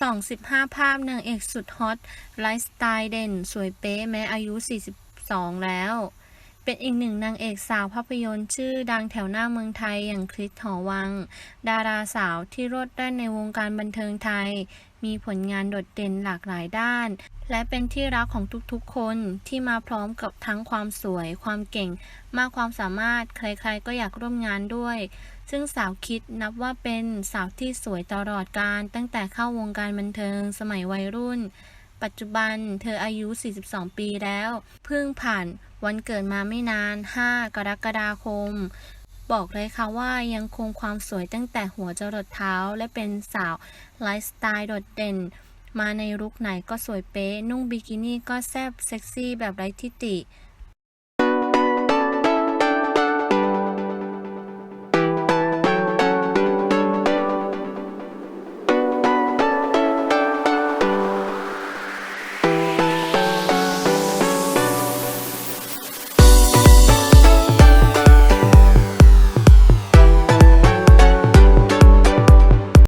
ส่อง15ภาพนางเอกสุดฮอตไลฟ์สไตล์เด่น สวยเป๊ะแม้อายุ 42 แล้ว เป็นอีกหนึ่งนางเอกสาวภาพยนตร์ชื่อดังแถวหน้าเมืองไทยอย่างคริสหอวัง ดาราสาวที่รดแล่นในวงการบันเทิงไทย มีผลงานโดดเด่นหลากหลายด้าน และเป็นที่รักของทุกๆคนที่มาพร้อมกับทั้งความสวย ความเก่ง มากความสามารถ ใครๆก็อยากร่วมงานด้วย ซึ่งสาวคิดนับว่าเป็นสาวที่สวยตลอดการตั้งแต่เข้าวงการบันเทิงสมัยวัยรุ่น ปัจจุบันเธออายุ 42 ปีแล้ว เพิ่งผ่านวันเกิดมาไม่นาน 5 กรกฎาคม บอกเลยค่ะว่ายังคงความสวยตั้งแต่หัวจรดเท้าและเป็นสาวไลฟ์สไตล์โดดเด่น มาในลุคไหนก็สวยเป๊ะ นุ่งบิกินี่ก็แซ่บเซ็กซี่แบบไร้ทิฏฐิ